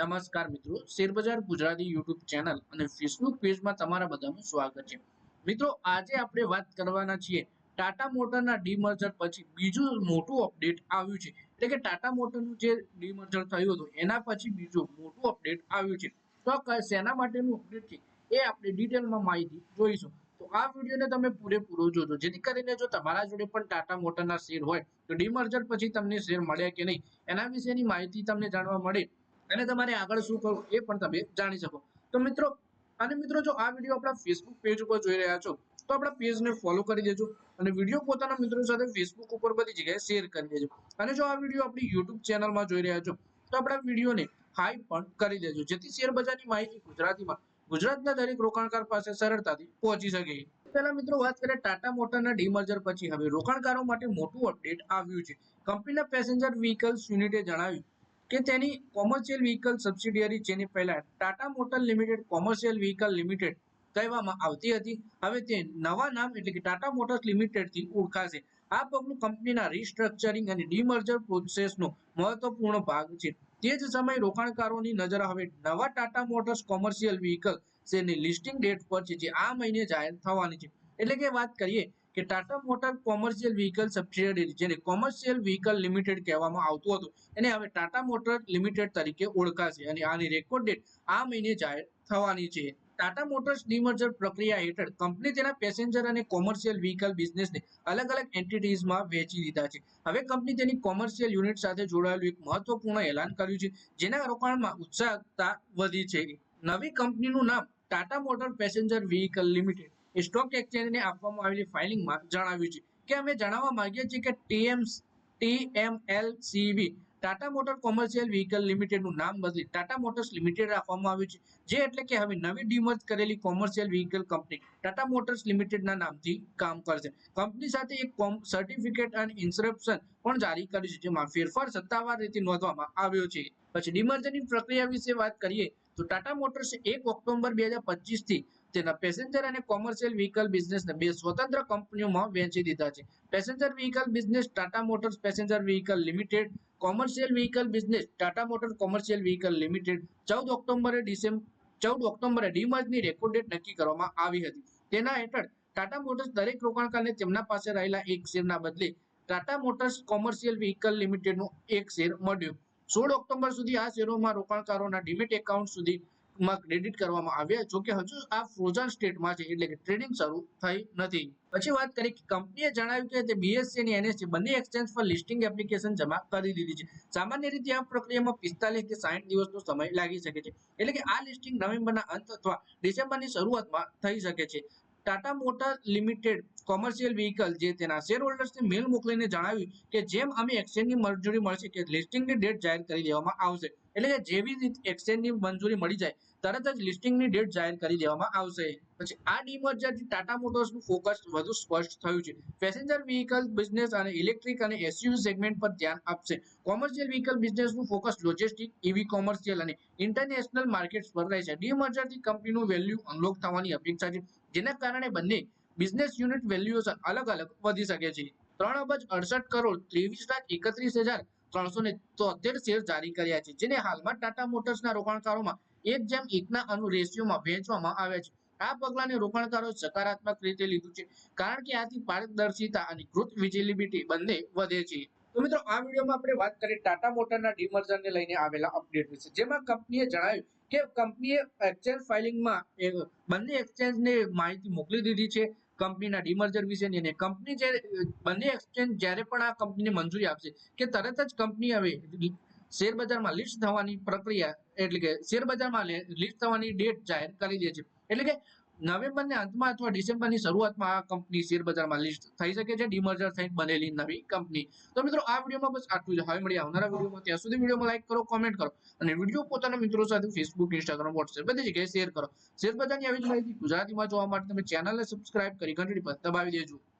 નમસ્કાર મિત્રો. શેરબજાર ગુજરાતી યુટ્યુબ ચેનલ અને ફેસબુક પેજમાં તમારા બધાનું સ્વાગત છે. મિત્રો, આજે આપણે વાત કરવાના છીએ ટાટા મોટરના ડીમર્જર પછી બીજું મોટું અપડેટ આવ્યું છે. એટલે કે ટાટા મોટરનું જે ડીમર્જર થયું હતું, એના પછી બીજું મોટું અપડેટ આવ્યું છે. તો શેના માટેનું અપડેટ છે, એ આપણે ડિટેલમાં માહિતી જોઈશું. તો આ વિડીયોને તમે પૂરેપૂરો જોજો. જેથી કરીને જો તમારા જોડે પણ ટાટા મોટરના શેર હોય, તો ડીમર્જર પછી તમને શેર મળ્યા કે નહીં, એના વિશેની માહિતી તમને જાણવા મળે. અને તમારે આગળ શું કરવું એ પણ તમે જાણી શકો. તો મિત્રો, અને મિત્રો જો આ વીડિયો આપણા ફેસબુક પેજ ઉપર જોઈ રહ્યા છો, તો આપણા પેજને ફોલો કરી દેજો અને વીડિયો પોતાના મિત્રો સાથે ફેસબુક ઉપર બધી જગ્યાએ શેર કરી દેજો. અને જો આ વીડિયો આપણી યુટ્યુબ ચેનલમાં જોઈ રહ્યા છો, તો આપણા વિડીયોને હાઈ પણ કરી દેજો, જેથી શેર બજારની માહિતી ગુજરાતીમાં, ગુજરાતના દરેક રોકાણકાર પાસે સરળતાથી પહોંચી શકે. પહેલા મિત્રો વાત કરીએ ટાટા મોટરના ડીમર્જર પછી. હવે રોકાણકારો માટે મોટું અપડેટ આવ્યું છે. કંપનીના પેસેન્જર વ્હીકલ્સ યુનિટે જણાવ્યું કે તેની કોમર્શિયલ વ્હીકલ સબસિડિયરી જેને પહેલા Tata motor limited commercial vehicle limited કહેવામાં આવતી હતી. હવે તે નવા નામ એટલે કે ટાટા મોટર્સ લિમિટેડથી ઓળખાશે. આ પગલું કંપનીના રિસ્ટ્રક્ચરિંગ અને ડીમર્જર પ્રોસેસનો મહત્વપૂર્ણ ભાગ છે. તે જ સમયે રોકાણકારોની નજર હવે નવા ટાટા મોટર્સ કોમર્શિયલ વ્હીકલ શેરની લિસ્ટિંગ ડેટ પર છે, જે આ મહિને જાહેર થવાની છે. એટલે કે વાત કરીએ કે Tata motor commercial vehicle subsidiary જેને કોમર્શિયલ વ્હીકલ લિમિટેડ કહેવામાં આવતું હતું. એને હવે ટાટા મોટર લિમિટેડ તરીકે ઓળખાશે અને આની રેકોર્ડ ડેટ આ મહિને જાહેર થવાની છે. ટાટા મોટર્સ ડિમર્જર પ્રક્રિયા હેઠળ કંપની તેના પેસેન્જર અને કોમર્શિયલ વ્હીકલ બિઝનેસને અલગ અલગ એન્ટિટીઝમાં વેચી દીધા છે. હવે કંપની તેની કોમર્શિયલ યુનિટ સાથે જોડાયેલું એક મહત્વપૂર્ણ એલાન કર્યું છે, જેના રોકાણમાં ઉત્સાહતા વધી છે. નવી કંપનીનું નામ Tata motor passenger vehicle limited stock એક્સચેન્જને આપવામાં આવેલી ફાઇલિંગમાં જણાવ્યું છે કે અમે જણાવવા માંગીએ છીએ કે TMS TML CV Tata motor commercial vehicle લિમિટેડનું નામ બદલી ટાટા મોટર્સ લિમિટેડ રાખવામાં આવ્યું છે. જે એટલે કે હવે નવી ડિમર્જ કરેલી commercial vehicle company Tata motors લિમિટેડના નામથી કામ કરશે. કંપની સાથે એક સર્ટિફિકેટ અને ઇન્સ્ક્રિપ્શન પણ જારી કર્યું છે, જેમાં ફેરફાર સત્તાવાર રીતે નોંધવામાં આવ્યો છે. પછી ડિમર્જની પ્રક્રિયા વિશે વાત કરીએ તો ટાટા મોટર્સે એક ઓક્ટોબર બે હજાર પચીસથી તેના પેસેન્જર અને કોમર્શિયલ વ્હીકલ બિઝનેસને બે સ્વતંત્ર કંપનીઓમાં વેચી દીધા છે. Passenger vehicle business Tata motors passenger vehicle limited commercial vehicle business Tata motor commercial vehicle limited ચૌદ ઓક્ટોબરે ડિસેમ્બર ચૌદ ઓક્ટોબરે ડીમર્જની રેકોર્ડ ડેટ નક્કી કરવામાં આવી હતી. તેના હેઠળ ટાટા મોટર્સ દરેક રોકાણકારને તેમના પાસે રહેલા એક શેરના બદલે ટાટા મોટર્સ કોમર્શિયલ વ્હીકલ લિમિટેડનું એક શેર મળ્યું. સોળ ઓક્ટોબર સુધી આ શેરોમાં રોકાણકારોના ડિમેટ એકાઉન્ટ સુધી માં ક્રેડિટ કરવામાં આવ્યા, જો કે હજુ આ ફ્રોઝન સ્ટેટમાં છે, એટલે કે ટ્રેડિંગ શરૂ થઈ નથી. પછી વાત કરીએ કે કંપનીએ જણાવ્યું કે તે બીએસસી અને એનએસસી બંને એક્સચેન્જ પર લિસ્ટિંગ એપ્લિકેશન જમા કરી દીધી છે. સામાન્ય રીતે આ પ્રક્રિયામાં પિસ્તાલીસથી સાઠ દિવસનો સમય લાગી શકે છે. એટલે કે આ લિસ્ટિંગ નવેમ્બરના અંત અથવા ડિસેમ્બરની શરૂઆતમાં થઈ શકે છે. Tata motor limited commercial vehicle, જે તેના શેર હોલ્ડર્સને મેલ મોકલીને જણાવ્યું કે જેમ અમે એક્સચેન્જની મંજૂરી મળશે કે લિસ્ટિંગની ડેટ જાહેર કરી દેવામાં આવશે. એટલે કે જેવી એક્સચેન્જની મંજૂરી મળી જાય, તરત જ લિસ્ટિંગની ડેટ જાહેર કરી દેવામાં આવશે. પછી આ ડીમર્જરથી ટાટા મોટર્સનું ફોકસ વધુ સ્પષ્ટ થયું છે. પેસેન્જર વ્હીકલ બિઝનેસ અને ઇલેક્ટ્રિક અને એસયુવી સેગમેન્ટ પર ધ્યાન આપશે. કોમર્શિયલ વ્હીકલ બિઝનેસનું ફોકસ લોજિસ્ટિક ઇવી કોમર્શિયલ અને ઇન્ટરનેશનલ માર્કેટ્સ પર રહેશે ડીમર્જરથી કંપનીનું વેલ્યુ અનલોક થવાની અપેક્ષા છે. જેના કારણે બંને બિઝનેસ યુનિટ વેલ્યુએશન અલગ અલગ વધી શકે છે. ત્રણ અબજ અડસઠ કરોડ ત્રેવીસ લાખ એકત્રીસ હજાર શેર જારી કર્યા છે, જેને હાલમાં ટાટા મોટર્સના રોકાણકારોમાં એક જેમ એકના અનુ રેશિયોમાં આવ્યા છે. આ પગલાને રોકાણકારો સકારાત્મક રીતે લીધું છે, કારણ કે આથી પારદર્શિતા અને કૃત વિઝિબિલિટી બંને વધે છે. તો મિત્રો, આ વિડીયોમાં આપણે વાત કરીએ ટાટા મોટરના ડિમર્જરને લઈને આવેલા અપડેટ વિશે. જેમાં કંપનીએ જણાવ્યું કે કંપનીએ એક્સચેન્જ ફાઇલિંગમાં બંને એક્સચેન્જને માહિતી મોકલી દીધી છે. કંપનીના ડિમર્જર વિશેની અને કંપની જે બંને એક્સચેન્જ જ્યારે પણ આ કંપનીને મંજૂરી આપશે, કે તરત જ કંપની હવે શેરબજારમાં લિસ્ટ થવાની પ્રક્રિયા, એટલે કે શેર બજારમાં લિસ્ટ થવાની ડેટ જાહેર કરી દે છે. એટલે કે નવેમ્બરના અંતમાં અથવા ડિસેમ્બરની શરૂઆતમાં આ કંપની શેર બજારમાં લિસ્ટ થઈ શકે છે ડિમર્જર થઈને બનેલી નવી કંપની. તો મિત્રો, આ વિડીયોમાં બસ આટલું જ. હવે મળી આવનારા વિડીયોમાં. ત્યાં સુધી વિડીયોમાં લાઈક કરો કોમેન્ટ કરો અને વીડિયો પોતાના મિત્રો સાથે ફેસબુક ઇન્સ્ટાગ્રામ વોટ્સએપ બધી જગ્યાએ શેર કરો. શેર બજારની આવી જ માહિતી ગુજરાતીમાં જોવા માટે તમે ચેનલને સબસ્ક્રાઇબ કરી ઘંટડી પર દબાવી દેજો.